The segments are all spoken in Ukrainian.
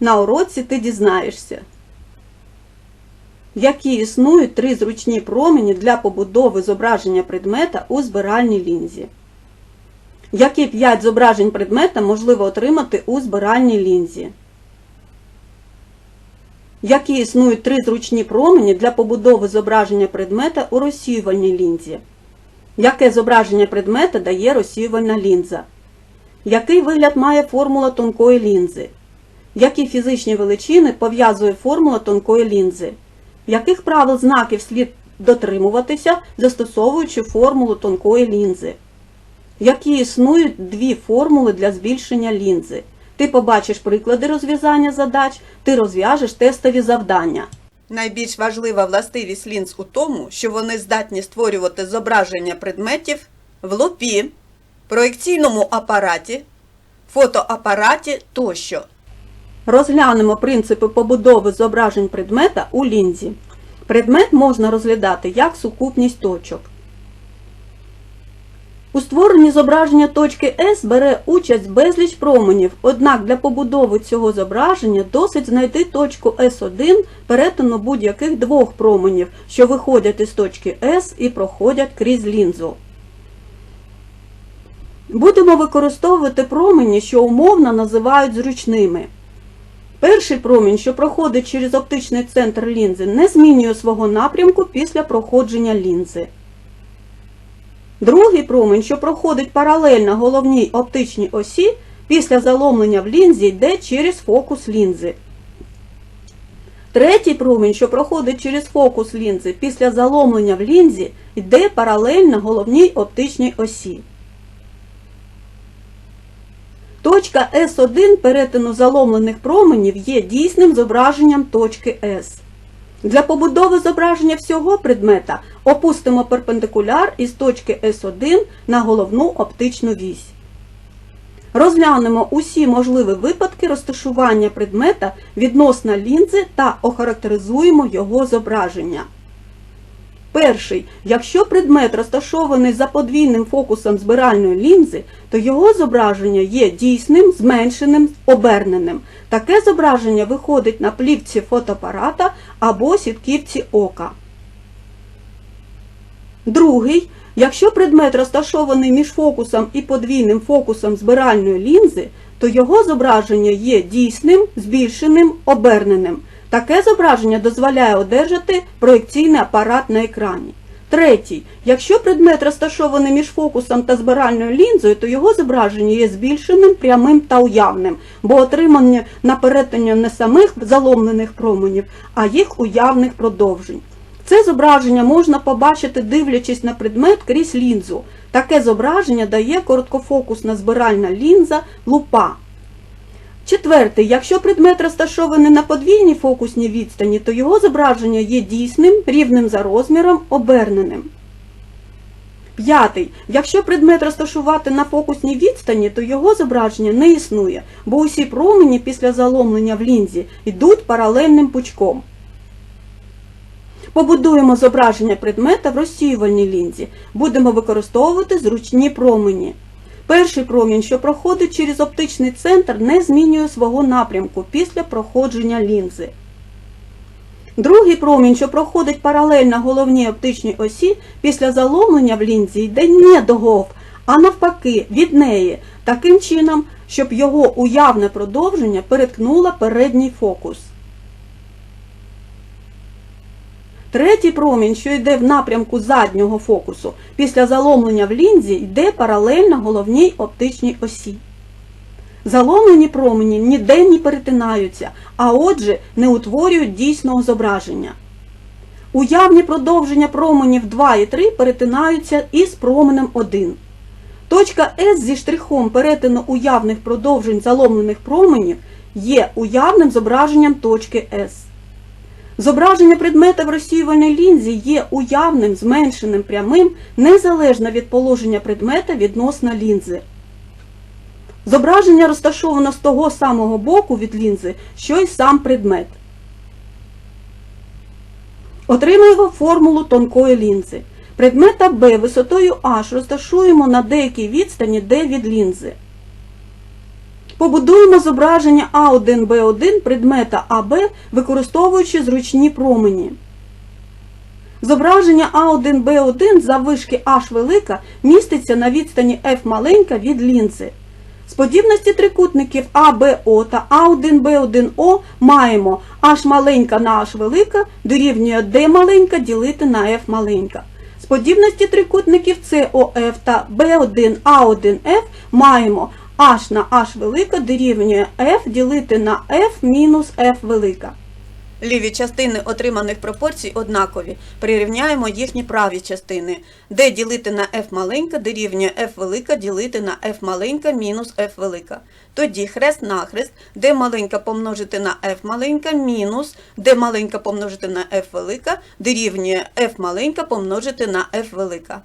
На уроці ти дізнаєшся, які існують три зручні промені для побудови зображення предмета у збиральній лінзі. Які п'ять зображень предмета можливо отримати у збиральній лінзі? Які існують три зручні промені для побудови зображення предмета у розсіювальній лінзі? Яке зображення предмета дає розсіювальна лінза? Який вигляд має формула тонкої лінзи? Які фізичні величини пов'язує формула тонкої лінзи? Яких правил знаків слід дотримуватися, застосовуючи формулу тонкої лінзи? Які існують дві формули для збільшення лінзи? Ти побачиш приклади розв'язання задач, ти розв'яжеш тестові завдання. Найбільш важлива властивість лінз у тому, що вони здатні створювати зображення предметів в лупі, проекційному апараті, фотоапараті тощо. Розглянемо принципи побудови зображень предмета у лінзі. Предмет можна розглядати як сукупність точок. У створенні зображення точки S бере участь безліч променів, однак для побудови цього зображення досить знайти точку S1 перетину будь-яких двох променів, що виходять із точки S і проходять крізь лінзу. Будемо використовувати промені, що умовно називають зручними. Перший промінь, що проходить через оптичний центр лінзи, не змінює свого напрямку після проходження лінзи. Другий промінь, що проходить паралельно головній оптичній осі, після заломлення в лінзі йде через фокус лінзи. Третій промінь, що проходить через фокус лінзи після заломлення в лінзі, йде паралельно головній оптичній осі. Точка S1 перетину заломлених променів є дійсним зображенням точки S. Для побудови зображення всього предмета опустимо перпендикуляр із точки S1 на головну оптичну вісь. Розглянемо усі можливі випадки розташування предмета відносно лінзи та охарактеризуємо його зображення. Перший. Якщо предмет розташований за подвійним фокусом збиральної лінзи, то його зображення є дійсним, зменшеним, оберненим. Таке зображення виходить на плівці фотоапарата або сітківці ока. Другий. Якщо предмет розташований між фокусом і подвійним фокусом збиральної лінзи, то його зображення є дійсним, збільшеним, оберненим. Таке зображення дозволяє одержати проекційний апарат на екрані. Третій. Якщо предмет розташований між фокусом та збиральною лінзою, то його зображення є збільшеним, прямим та уявним, бо отримання на перетині не самих заломлених променів, а їх уявних продовжень. Це зображення можна побачити, дивлячись на предмет крізь лінзу. Таке зображення дає короткофокусна збиральна лінза лупа. Четвертий. Якщо предмет розташований на подвійній фокусній відстані, то його зображення є дійсним, рівним за розміром, оберненим. П'ятий. Якщо предмет розташувати на фокусній відстані, то його зображення не існує, бо усі промені після заломлення в лінзі йдуть паралельним пучком. Побудуємо зображення предмета в розсіювальній лінзі. Будемо використовувати зручні промені. Перший промінь, що проходить через оптичний центр, не змінює свого напрямку після проходження лінзи. Другий промінь, що проходить паралельно головній оптичній осі, після заломлення в лінзі йде не до гов, а навпаки, від неї, таким чином, щоб його уявне продовження переткнуло передній фокус. Третій промінь, що йде в напрямку заднього фокусу, після заломлення в лінзі йде паралельно головній оптичній осі. Заломлені промені ніде не перетинаються, а отже не утворюють дійсного зображення. Уявні продовження променів 2 і 3 перетинаються із променем 1. Точка S зі штрихом перетину уявних продовжень заломлених променів є уявним зображенням точки S. Зображення предмета в розсіювальній лінзі є уявним, зменшеним, прямим, незалежно від положення предмета відносно лінзи. Зображення розташовано з того самого боку від лінзи, що й сам предмет. Отримуємо формулу тонкої лінзи. Предмета Б висотою H розташуємо на деякій відстані D від лінзи. Побудуємо зображення А1Б1 предмета АБ, використовуючи зручні промені. Зображення А1Б1 заввишки H велика міститься на відстані F маленька від лінзи. З подібності трикутників АБО та А1Б1О маємо H маленька на H велика дорівнює D маленька ділити на F маленька. З подібності трикутників COF та B1A1F маємо H на H велика дорівнює F ділити на F мінус F велика. Ліві частини отриманих пропорцій однакові. Прирівняємо їхні праві частини. D ділити на f маленька дорівнює f велика ділити на f маленька мінус f велика. Тоді хрест нахрест d маленька помножити на f маленька мінус d маленька помножити на f велика дорівнює f маленька помножити на f велика.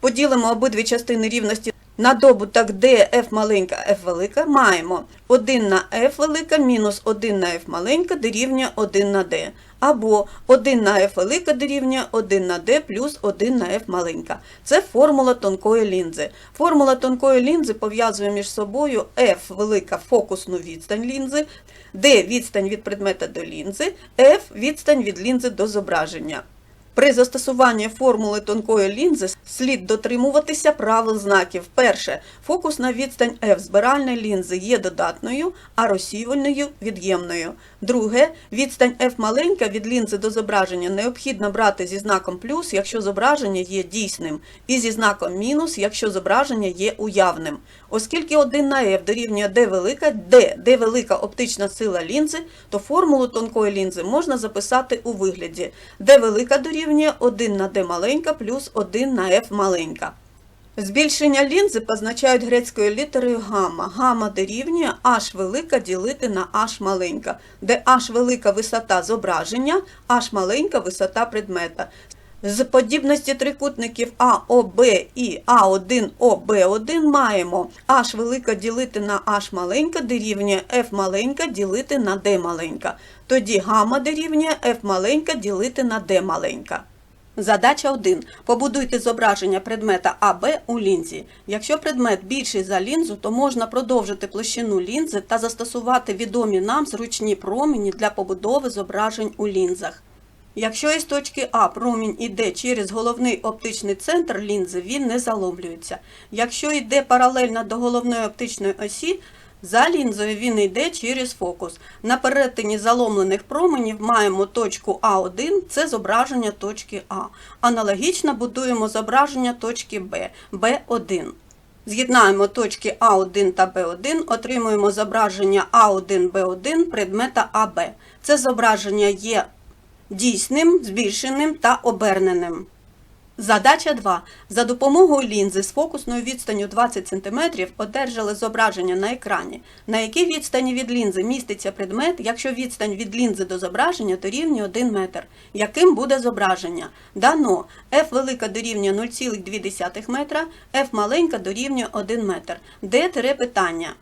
Поділимо обидві частини рівності на добуток d f маленька f велика маємо 1 на f велика мінус 1 на f маленька дорівнює 1 на d. Або 1 на f велика дорівнює 1 на d плюс 1 на f маленька. Це формула тонкої лінзи. Формула тонкої лінзи пов'язує між собою f велика фокусну відстань лінзи, d відстань від предмета до лінзи, f відстань від лінзи до зображення. При застосуванні формули тонкої лінзи слід дотримуватися правил знаків. Перше, фокусна відстань F збиральної лінзи є додатною, а розсіювальною від'ємною. Друге, відстань F маленька від лінзи до зображення необхідно брати зі знаком плюс, якщо зображення є дійсним, і зі знаком мінус, якщо зображення є уявним. Оскільки 1 на F дорівнює D велика, D, D велика оптична сила лінзи, то формулу тонкої лінзи можна записати у вигляді D велика дорівнює 1 на D маленька плюс 1 на F маленька. Збільшення лінзи позначають грецькою літерою гамма. Гамма дорівнює h велика ділити на h маленька, де h велика висота зображення, h маленька висота предмета. З подібності трикутників АОБ і А1ОБ1 маємо h велика ділити на h маленька дорівнює f маленька ділити на d маленька. Тоді гамма дорівнює f маленька ділити на d маленька. Задача 1. Побудуйте зображення предмета АБ у лінзі. Якщо предмет більший за лінзу, то можна продовжити площину лінзи та застосувати відомі нам зручні промені для побудови зображень у лінзах. Якщо із точки А промінь іде через головний оптичний центр лінзи, він не заломлюється. Якщо йде паралельно до головної оптичної осі, за лінзою він йде через фокус. На перетині заломлених променів маємо точку А1, це зображення точки А. Аналогічно будуємо зображення точки Б, Б1. З'єднаємо точки А1 та Б1, отримуємо зображення А1, Б1 предмета АБ. Це зображення є дійсним, збільшеним та оберненим. Задача 2. За допомогою лінзи з фокусною відстанню 20 см одержали зображення на екрані. На якій відстані від лінзи міститься предмет, якщо відстань від лінзи до зображення дорівнює 1 метр? Яким буде зображення? Дано f велика дорівнює 0,2 метра, f маленька дорівнює 1 метр. Де тире питання?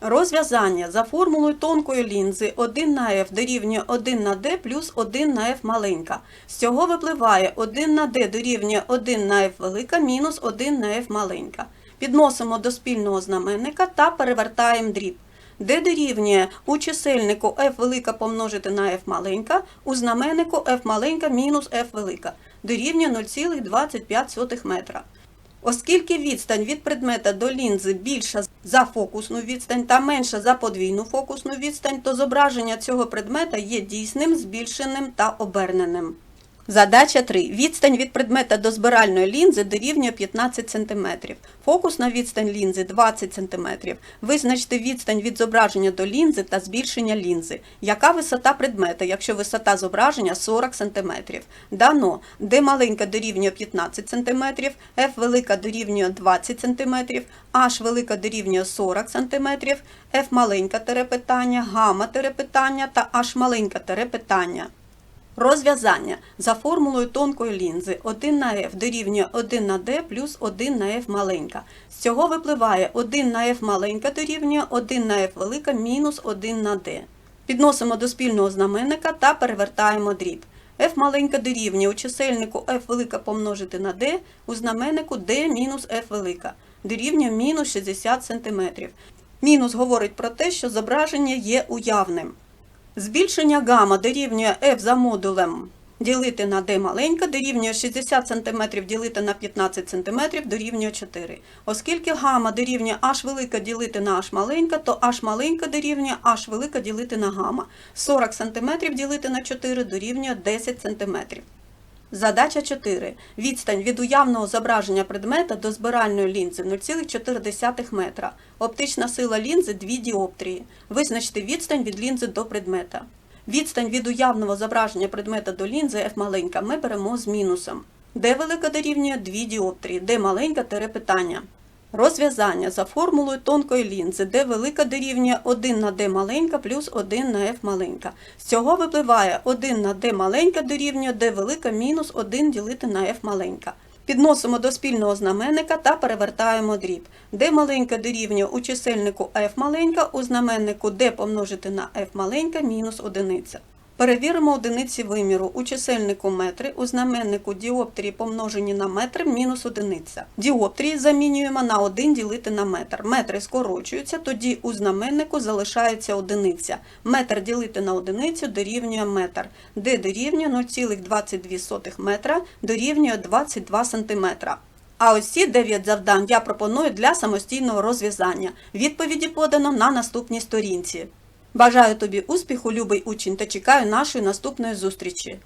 Розв'язання за формулою тонкої лінзи 1 на f дорівнює 1 на d плюс 1 на f маленька. З цього випливає 1 на d дорівнює 1 на f велика мінус 1 на f маленька. Підносимо до спільного знаменника та перевертаємо дріб. d дорівнює у чисельнику f велика помножити на f маленька, у знаменнику f маленька мінус f велика. Дорівнює 0,25 метра. Оскільки відстань від предмета до лінзи більша за фокусну відстань та менша за подвійну фокусну відстань, то зображення цього предмета є дійсним, збільшеним та оберненим. Задача 3. Відстань від предмета до збиральної лінзи дорівнює 15 см. Фокусна відстань лінзи 20 см. Визначте відстань від зображення до лінзи та збільшення лінзи. Яка висота предмета, якщо висота зображення 40 см? Дано, де маленька дорівнює 15 см, f велика дорівнює 20 см, h велика дорівнює 40 см, f маленька терепитання, гамма терепитання та h маленька терепитання. Розв'язання за формулою тонкої лінзи 1 на f дорівнює 1 на d плюс 1 на f маленька. З цього випливає 1 на f маленька дорівнює 1 на f велика мінус 1 на d. Підносимо до спільного знаменника та перевертаємо дріб. f маленька дорівнює у чисельнику f велика помножити на d, у знаменнику d мінус f велика. Дорівнює мінус 60 см. Мінус говорить про те, що зображення є уявним. Збільшення гама дорівнює f за модулем ділити на d маленька дорівнює 60 см ділити на 15 см дорівнює 4. Оскільки гама дорівнює h велика ділити на h маленька, то h маленька дорівнює h велика ділити на гама. 40 см ділити на 4 дорівнює 10 см. Задача 4. Відстань від уявного зображення предмета до збиральної лінзи 0,4 метра. Оптична сила лінзи 2 діоптрії. Визначте відстань від лінзи до предмета. Відстань від уявного зображення предмета до лінзи f маленька ми беремо з мінусом. Де велика дорівнює 2 діоптрії, де маленька тере питання. Розв'язання за формулою тонкої лінзи, де велика дорівнює 1 на d маленька плюс 1 на f маленька. З цього випливає 1 на d маленька дорівнює d велика мінус 1 ділити на f маленька. Підносимо до спільного знаменника та перевертаємо дріб. d маленька дорівнює у чисельнику f маленька, у знаменнику d помножити на f маленька мінус одиниця. Перевіримо одиниці виміру. У чисельнику метри, у знаменнику діоптрії помножені на метр мінус одиниця. Діоптрії замінюємо на 1 ділити на метр. Метри скорочуються, тоді у знаменнику залишається одиниця. Метр ділити на одиницю дорівнює метр, де дорівнює 0,22 метра дорівнює 22 сантиметра. А ось ці 9 завдань я пропоную для самостійного розв'язання. Відповіді подано на наступній сторінці. Бажаю тобі успіху, любий учень, та чекаю нашої наступної зустрічі.